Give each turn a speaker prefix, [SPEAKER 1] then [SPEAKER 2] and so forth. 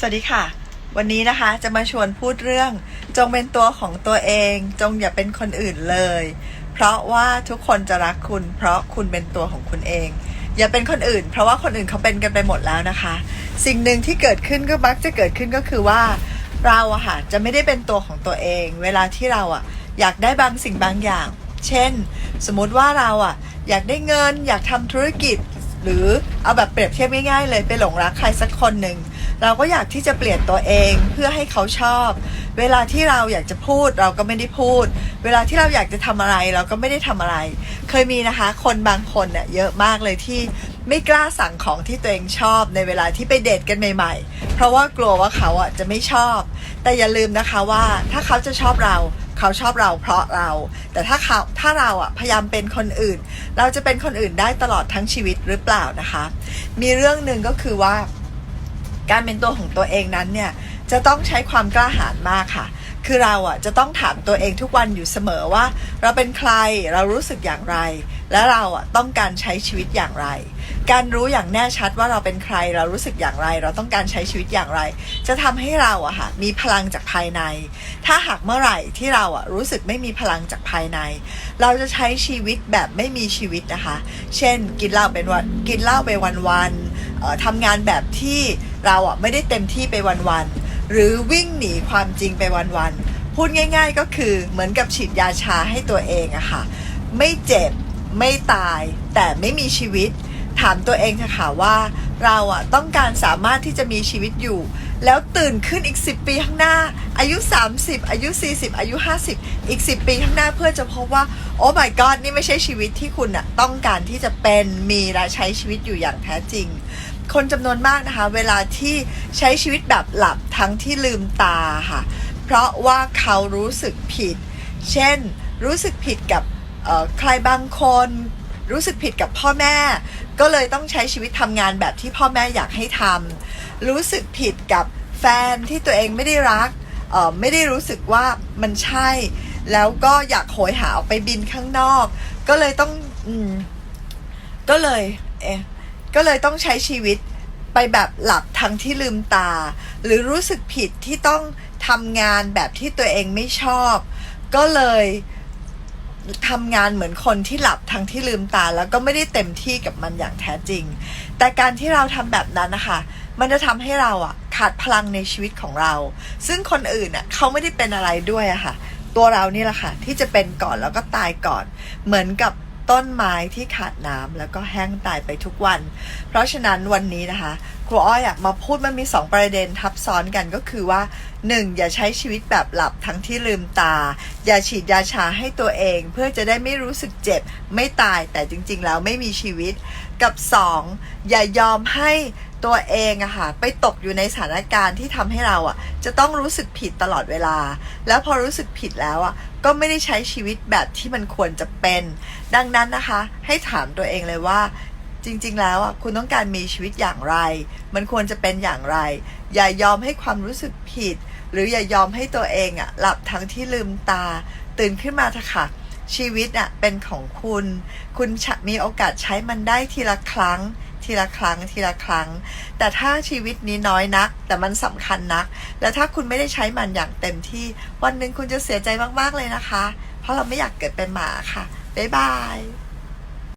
[SPEAKER 1] สวัสดีค่ะ วันนี้นะคะจะมาชวนพูดเรื่อง จงเป็นตัวของตัวเอง จงอย่าเป็นคนอื่นเลย เพราะว่าทุกคนจะรักคุณ เพราะคุณเป็นตัวของคุณเอง อย่าเป็นคนอื่น เพราะว่าคนอื่นเขาเป็นกันไปหมดแล้วนะคะ สิ่งหนึ่งที่เกิดขึ้นก็มักจะเกิดขึ้นก็คือว่าเราอะค่ะจะไม่ได้เป็นตัวของตัวเอง เวลาที่เราอะอยากได้บางสิ่งบางอย่าง เช่น สมมติว่าเราอะอยากได้เงิน อยากทำธุรกิจ หรือเอาแบบเปรียบเทียบง่ายๆเลยไปหลงรักใครสักคนหนึ่ง เราก็อยากที่จะเปลี่ยนตัวเองเพื่อให้เขาชอบ เวลาที่เราอยากจะพูดเราก็ไม่ได้พูด เวลาที่เราอยากจะทำอะไรเราก็ไม่ได้ทำอะไร เคยมีนะคะ คนบางคนเนี่ยเยอะมากเลยที่ไม่กล้าสั่งของที่ตัวเองชอบในเวลาที่ไปเดทกันใหม่ ๆ เพราะว่ากลัวว่าเขาอะจะไม่ชอบ แต่อย่าลืมนะคะว่าถ้าเขาจะชอบเราเขาชอบเราเพราะเรา แต่ถ้าเขาถ้าเราอะพยายามเป็นคนอื่น เราจะเป็นคนอื่นได้ตลอดทั้งชีวิตหรือเปล่านะคะ มีเรื่องหนึ่งก็คือว่า การเป็นตัวของตัวเองนั้นเนี่ยจะต้องใช้ความกล้าหาญมากค่ะ คือเราอะจะต้องถามตัวเองทุกวันอยู่เสมอว่า เราเป็นใครเรารู้สึกอย่างไร และเราอะต้องการใช้ชีวิตอย่างไร การรู้อย่างแน่ชัดว่าเราเป็นใครเรารู้สึกอย่างไร เราต้องการใช้ชีวิตอย่างไร จะทำให้เราอะค่ะมีพลังจากภายใน ถ้าหากเมื่อไหร่ที่เราอะรู้สึกไม่มีพลังจากภายใน เราจะใช้ชีวิตแบบไม่มีชีวิตนะคะ เช่น กินเหล้าเป็นวันกินเหล้าไปวันๆเอ่อทำงานแบบที่ เราอะไม่ได้เต็มที่ไปวันๆหรือวิ่งหนีความจริงไปวันๆพูดง่าย ๆ ก็คือเหมือนกับฉีดยาชาให้ตัวเองอะค่ะ ไม่เจ็บไม่ตายแต่ไม่มีชีวิต ถามตัวเองเถอะค่ะว่า เราอะต้องการสามารถที่จะมีชีวิตอยู่ แล้วตื่นขึ้นอีก 10 ปีข้างหน้า อายุ 30 อายุ 40 อายุ 50 อีก 10 ปีข้างหน้าเพื่อจะพบว่า โอ้ my god นี่ไม่ใช่ชีวิตที่คุณอะต้องการที่จะเป็นมีและใช้ชีวิตอยู่อย่างแท้จริง คนจำนวนมากนะคะ เวลาที่ใช้ชีวิตแบบหลับทั้งที่ลืมตาค่ะ เพราะว่าเขารู้สึกผิด เช่น รู้สึกผิดกับใครบางคนรู้สึกผิดกับพ่อแม่ ก็เลยต้องใช้ชีวิตทำงานแบบที่พ่อแม่อยากให้ทำ รู้สึกผิดกับแฟนที่ตัวเองไม่ได้รักไม่ได้รู้สึกว่ามันใช่ แล้วก็อยากโหยหาออกไปบินข้างนอก ก็เลยต้องอก็เลยเอะก็เลยต้องใช้ชีวิตไปแบบหลับทั้งที่ลืมตา หรือรู้สึกผิดที่ต้องทำงานแบบที่ตัวเองไม่ชอบ ก็เลย ทำงานเหมือนคนที่หลับทั้งที่ลืมตา แล้วก็ไม่ได้เต็มที่กับมันอย่างแท้จริง แต่การที่เราทำแบบนั้นนะคะมันจะทำให้เราอะขาดพลังในชีวิตของเรา ซึ่งคนอื่นอะเขาไม่ได้เป็นอะไรด้วยอะค่ะ ตัวเรานี่แหละค่ะ ที่จะเป็นก่อนแล้วก็ตายก่อน เหมือนกับต้นไม้ที่ขาดน้ำแล้วก็แห้งตายไปทุกวัน เพราะฉะนั้นวันนี้นะคะ ครูอ้อยอยากมาพูดมันมี 2 ประเด็นทับซ้อนกันก็คือว่า 1. อย่าใช้ชีวิตแบบหลับทั้งที่ลืมตา อย่าฉีดยาชาให้ตัวเอง เพื่อจะได้ไม่รู้สึกเจ็บ ไม่ตายแต่จริง ๆ แล้วไม่มีชีวิต กับ 2. อย่ายอมให้ตัวเองอะค่ะไปตกอยู่ในสถานการณ์ที่ทำให้เราอะจะต้องรู้สึกผิดตลอดเวลา แล้วพอรู้สึกผิดแล้วอะก็ไม่ได้ใช้ชีวิตแบบที่มันควรจะเป็น ดังนั้นนะคะ ให้ถามตัวเองเลยว่าจริงๆ แล้วอะคุณต้องการมีชีวิตอย่างไร มันควรจะเป็นอย่างไร อย่ายอมให้ความรู้สึกผิด หรืออย่ายอมให้ตัวเองอะหลับทั้งที่ลืมตา ตื่นขึ้นมาเถอะค่ะ ชีวิตอะเป็นของคุณ คุณมีโอกาสใช้มันได้ทีละครั้ง ทีละครั้ง ทีละครั้ง แต่ถ้าชีวิตนี้น้อยนัก แต่มันสำคัญนัก แล้วถ้าคุณไม่ได้ใช้มันอย่างเต็มที่ วันหนึ่งคุณจะเสียใจมากๆเลยนะคะ เพราะเราไม่อยากเกิดเป็นหมาค่ะบ๊ายบาย